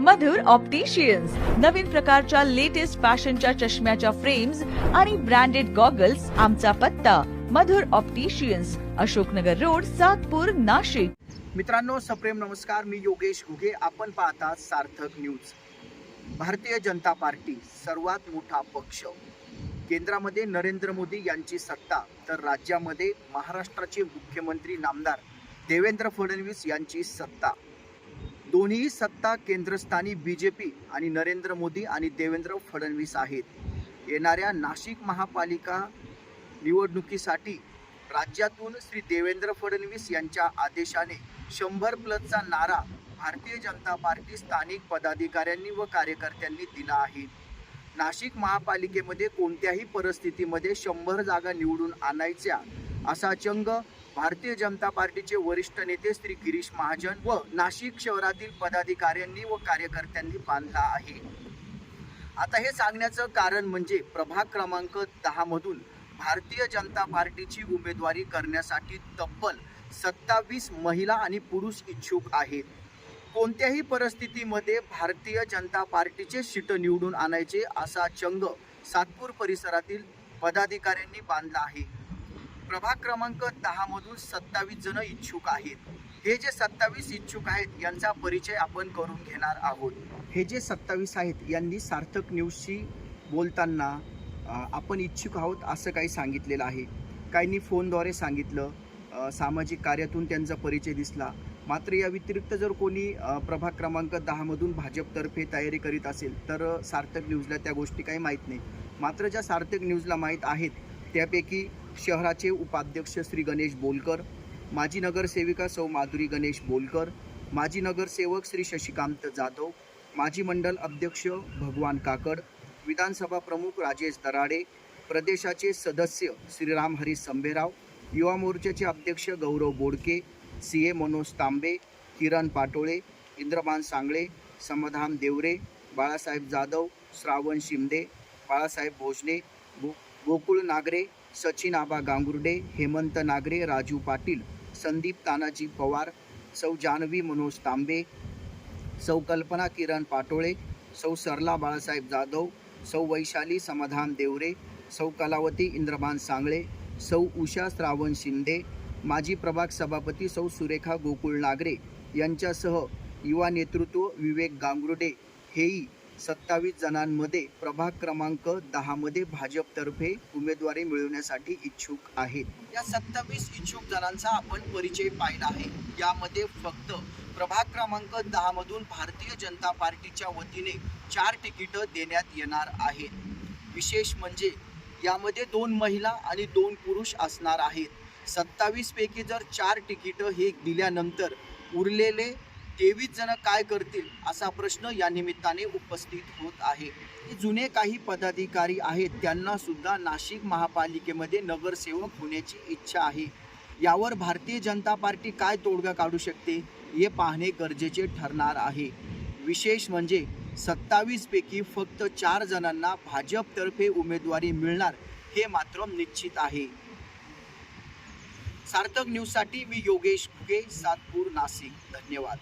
मधुर opticians नवीन प्रकारच्या latest फॅशनच्या चष्म्याच्या फ्रेम्स आणि ब्रँडेड गॉगल्स आमचा पत्ता. Madhur opticians Ashoknagar road Satpur Nashik. मित्रांनो सप्रेम नमस्कार. मी योगेश घुगे. आपण पाहता सार्थक न्यूज भारतीय जनता पार्टी सर्वात मोठा पक्ष. केंद्रामध्ये नरेंद्र मोदी यांची सत्ता तर राज्यामध्ये महाराष्ट्राचे मुख्यमंत्री नामदार देवेंद्र फडणवीस यांची सत्ता. दोन्ही सत्ता केंद्रस्थानी बी जे पी आणि नरेंद्र मोदी आणि देवेंद्र फडणवीस आहेत. येणाऱ्या नाशिक महापालिका निवडणुकीसाठी राज्यातून श्री देवेंद्र फडणवीस यांच्या आदेशाने शंभर प्लसचा नारा भारतीय जनता पार्टी स्थानिक पदाधिकाऱ्यांनी व कार्यकर्त्यांनी दिला आहे. नाशिक महापालिकेमध्ये कोणत्याही परिस्थितीमध्ये शंभर जागा निवडून आणायच्या असा चंग भारतीय जनता पार्टीचे वरिष्ठ नेते श्री गिरीश महाजन व नाशिक शहरातील पदाधिकाऱ्यांनी व कार्यकर्त्यांनी बांधला आहे. आता हे सांगण्याचं कारण म्हणजे प्रभाग क्रमांक दहा मधून भारतीय जनता पार्टीची उमेदवारी करण्यासाठी तब्बल सत्तावीस महिला आणि पुरुष इच्छुक आहेत. कोणत्याही परिस्थितीमध्ये भारतीय जनता पार्टीचे सीट निवडून आणायचे असा चंग सातपूर परिसरातील पदाधिकाऱ्यांनी बांधला आहे. प्रभाग क्रमांक दहा मधून सत्तावीस जण इच्छुक आहेत. हे जे सत्तावीस इच्छुक आहेत यांचा परिचय आपण करून घेणार आहोत. हे जे सत्तावीस आहेत यांनी सार्थक न्यूजशी बोलताना आपण इच्छुक आहोत असं काही सांगितलेलं आहे. काहींनी फोनद्वारे सांगितलं सामाजिक कार्यातून त्यांचा परिचय दिसला. मात्र या व्यतिरिक्त जर कोणी प्रभाग क्रमांक दहामधून भाजपतर्फे तयारी करीत असेल तर सार्थक न्यूजला त्या गोष्टी काही माहीत नाही मात्र ज्या सार्थक न्यूजला माहीत आहेत त्यापैकी शहराचे उपाध्यक्ष श्री गणेश बोलकर माजी नगरसेविका सौ माधुरी गणेश बोलकर माजी नगरसेवक श्री शशिकांत जाधव माजी मंडल अध्यक्ष भगवान काकड विधानसभा प्रमुख राजेश दराडे प्रदेशाचे सदस्य श्रीराम हरी संभेराव युवा मोर्चाचे अध्यक्ष गौरव बोडके सी ए मनोज तांबे किरण पाटोळे इंद्रमान सांगळे समाधान देवरे बाळासाहेब जाधव श्रावण शिंदे बाळासाहेब भोजने गो गोकुळ नागरे सचिन आबा गांगुर्डे हेमंत नागरे राजू पाटील संदीप तानाजी पवार सौ जानवी मनोज तांबे सौ कल्पना किरण पाटोळे सौ सरला बाळासाहेब जाधव सौ वैशाली समाधान देवरे सौ कलावती इंद्रबान सांगळे सौ उषा श्रावण शिंदे माजी प्रभाग सभापती सौ सुरेखा गोकुळ नागरे यांच्यासह युवा नेतृत्व विवेक गांगुर्डे हेही सत्तावीस जणांमध्ये प्रभाग क्रमांक दहामध्ये भाजपतर्फे उमेदवारी मिळवण्यासाठी इच्छुक आहेत. या सत्तावीस इच्छुक जणांचा आपण परिचय पाहिला आहे. यामध्ये फक्त प्रभाग क्रमांक दहामधून भारतीय जनता पार्टीच्या वतीने चार तिकीटं देण्यात येणार आहेत. विशेष म्हणजे यामध्ये दोन महिला आणि दोन पुरुष असणार आहेत. सत्तावीसपैकी जर चार तिकीटं हे दिल्यानंतर उरलेले तेवीस जण काय करतील असा प्रश्न या निमित्ताने उपस्थित होत आहे. जुने काही पदाधिकारी आहेत त्यांना सुद्धा नाशिक महापालिकेमध्ये नगरसेवक होण्याची इच्छा आहे. यावर भारतीय जनता पार्टी काय तोडगा काढू शकते हे पाहणे गरजेचे ठरणार आहे. विशेष म्हणजे सत्तावीस पैकी फक्त चार जणांना भाजपतर्फे उमेदवारी मिळणार हे मात्र निश्चित आहे. सार्थक न्यूजसाठी मी योगेश फुके सातपूर नाशिक. धन्यवाद.